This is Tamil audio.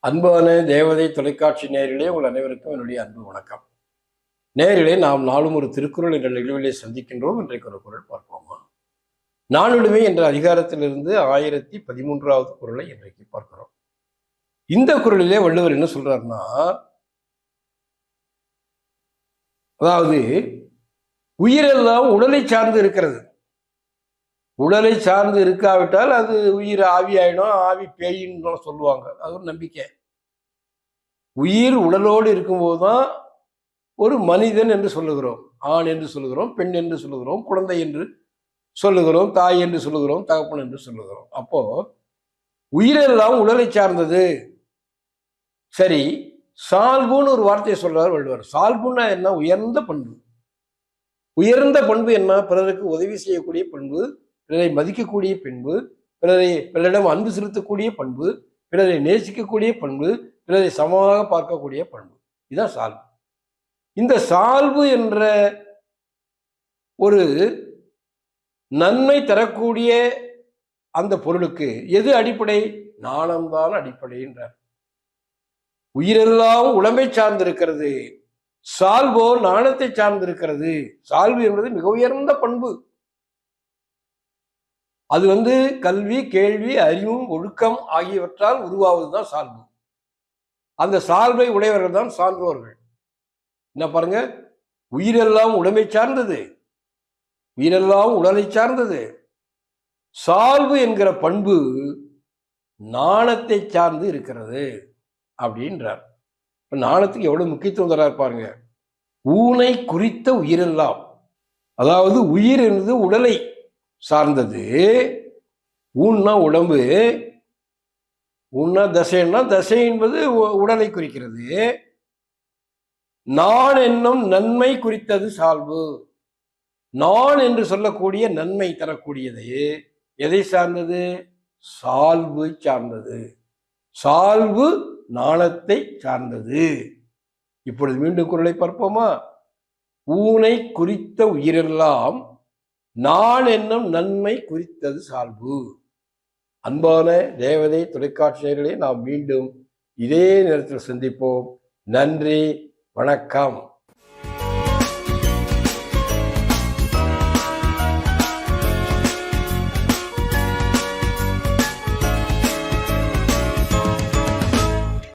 அன்பான தேவதை தொலைக்காட்சி நேரிலே உங்கள் அனைவருக்கும் என்னுடைய அன்பு வணக்கம். நேரிலே நாம் நாளும் ஒரு திருக்குறள் என்ற நிகழ்விலே சந்திக்கின்றோம். இன்றைக்கு ஒரு குரல் பார்ப்போமா? நானுடுமை என்ற அதிகாரத்திலிருந்து ஆயிரத்தி பதிமூன்றாவது குரலை இன்றைக்கு பார்க்கிறோம். இந்த குரலிலே வள்ளுவர் என்ன சொல்றாருன்னா அதாவது உயிரெல்லாம் உடலை சார்ந்து இருக்கிறது. உடலை சார்ந்து இருக்காவிட்டால் அது உயிர் ஆவி ஆயிடும் ஆவி பேயின்னு சொல்லுவாங்க. அது ஒரு நம்பிக்கை. உயிர் உடலோடு இருக்கும்போது தான் ஒரு மனிதன் என்று சொல்லுகிறோம். ஆண் என்று சொல்லுகிறோம் பெண் என்று சொல்லுகிறோம் குழந்தை என்று சொல்லுகிறோம் தாய் என்று சொல்லுகிறோம் தகப்பன் என்று சொல்லுகிறோம். அப்போ உயிரெல்லாம் உடலை சார்ந்தது. சரி சால்புன்னு ஒரு வார்த்தையை சொல்றார் வள்ளுவர். சால்புன்னா என்ன? உயர்ந்த பண்பு. உயர்ந்த பண்பு என்ன? பிறருக்கு உதவி செய்யக்கூடிய பண்பு. பிறரை மதிக்கக்கூடிய பண்பு பிறரை பிறரிடம் அன்பு செலுத்தக்கூடிய பண்பு பிறரை நேசிக்கக்கூடிய பண்பு பிறரை சமமாக பார்க்கக்கூடிய பண்பு. இதுதான் சால்பு இந்த சால்பு என்ற ஒரு நன்மை தரக்கூடிய அந்த பொருளுக்கு எது அடிப்படை? நாணம்தான் அடிப்படை என்றார். உயிரெல்லாம் உடம்பை சார்ந்திருக்கிறது. சால்வோ நாணத்தை சார்ந்திருக்கிறது. சால்வு என்பது மிக உயர்ந்த பண்பு. அது வந்து கல்வி கேள்வி அறிவும் ஒழுக்கம் ஆகியவற்றால் உருவாவது தான் சால்பு அந்த சார்பை உடையவர்கள் தான் சான்றோர்கள். என்ன பாருங்க? உயிரெல்லாம் உடமை சார்ந்தது. உயிரெல்லாம் உடலை சார்ந்தது. சால்பு என்கிற பண்பு நாணத்தை சார்ந்து இருக்கிறது அப்படின்றார். இப்போ நாணத்துக்கு எவ்வளோ முக்கியத்துவம் தரார் பாருங்க. ஊனை குறித்த உயிரெல்லாம். அதாவது உயிர் என்பது உடலை சார்ந்தது. ஊன்னா உடம்பு ஊன்னா தசைன்னா தசை என்பது உ- உடலை குறிக்கிறது. நான் என்னும் நன்மை குறித்தது சால்வு நான் என்று சொல்லக்கூடிய நன்மை தரக்கூடியது. எதை சார்ந்தது? சால்வு சார்ந்தது. சால்வு நாணத்தை சார்ந்தது. இப்பொழுது மீண்டும் குரலை பார்ப்போமா? ஊனை குறித்த உயிரெல்லாம் நான் என்னும் நன்மை குறித்தது சால்பு அன்பான தேவதை தொலைக்காட்சியர்களே நாம் மீண்டும் இதே நேரத்தில் சந்திப்போம். நன்றி வணக்கம்.